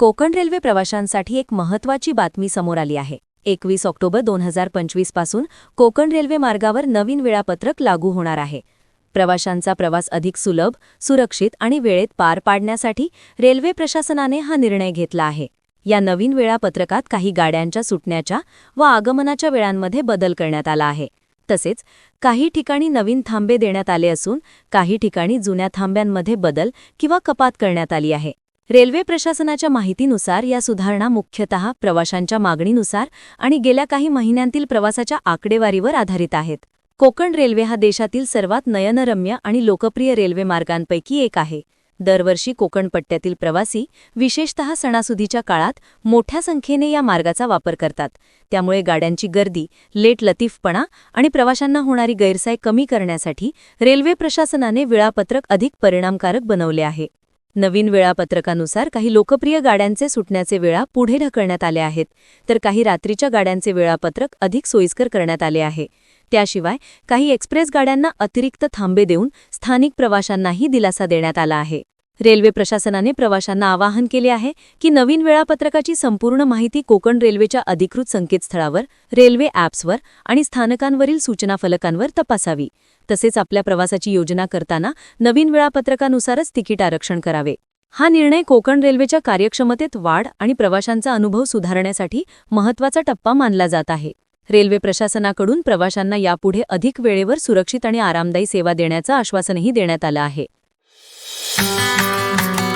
Konkan railway प्रवाशांसाठी एक महत्त्वाची बातमी समोर आली आहे. एकवीस ऑक्टोबर दोन हजार पंचवीसपासून कोकण रेल्वे मार्गावर नवीन वेळापत्रक लागू होणार आहे. प्रवाशांचा प्रवास अधिक सुलभ सुरक्षित आणि वेळेत पार पाडण्यासाठी रेल्वे प्रशासनाने हा निर्णय घेतला आहे. या नवीन वेळापत्रकात काही गाड्यांच्या सुटण्याच्या व आगमनाच्या वेळांमध्ये बदल करण्यात आला आहे. तसेच काही ठिकाणी नवीन थांबे देण्यात आले असून काही ठिकाणी जुन्या थांब्यांमध्ये बदल किंवा कपात करण्यात आली आहे. रेल्वे प्रशासनाच्या माहितीनुसार या सुधारणा मुख्यतः प्रवाशांच्या मागणीनुसार आणि गेल्या काही महिन्यांतील प्रवासाच्या आकडेवारीवर आधारित आहेत. कोकण रेल्वे हा देशातील सर्वात नयनरम्य आणि लोकप्रिय रेल्वे मार्गांपैकी एक आहे. दरवर्षी कोकण पट्ट्यातील प्रवासी विशेषतः सणासुदीच्या काळात मोठ्या संख्येने या मार्गाचा वापर करतात. त्यामुळे गाड्यांची गर्दी लेट लतीफपणा आणि प्रवाशांना होणारी गैरसाय कमी करण्यासाठी रेल्वे प्रशासनाने वेळापत्रक अधिक परिणामकारक बनवले आहे. नवीन वेळापत्रकानुसार काही लोकप्रिय गाड्यांचे सुटण्याचे वेळा पुढे ढकलण्यात आले आहेत. तर काही रात्रीच्या गाड्यांचे वेळापत्रक अधिक सोयीस्कर करण्यात आले आहे. त्याशिवाय काही एक्सप्रेस गाड्यांना अतिरिक्त थांबे देऊन स्थानिक प्रवाशांनाही दिलासा देण्यात आला आहे. रेल्वे प्रशासनाने प्रवाशांना आवाहन केले आहे की नवीन वेळापत्रकाची संपूर्ण माहिती कोकण रेल्वेच्या अधिकृत संकेतस्थळावर रेल्वे ॲप्सवर आणि स्थानकांवरील सूचना फलकांवर तपासावी. तसेच आपल्या प्रवासाची योजना करताना नवीन वेळापत्रकानुसारच तिकीट आरक्षण करावे. हा निर्णय कोकण रेल्वेच्या कार्यक्षमतेत वाढ आणि प्रवाशांचा अनुभव सुधारण्यासाठी महत्त्वाचा टप्पा मानला जात आहे. रेल्वे प्रशासनाकडून प्रवाशांना यापुढे अधिक वेळेवर सुरक्षित आणि आरामदायी सेवा देण्याचं आश्वासनही देण्यात आलं आहे. うん。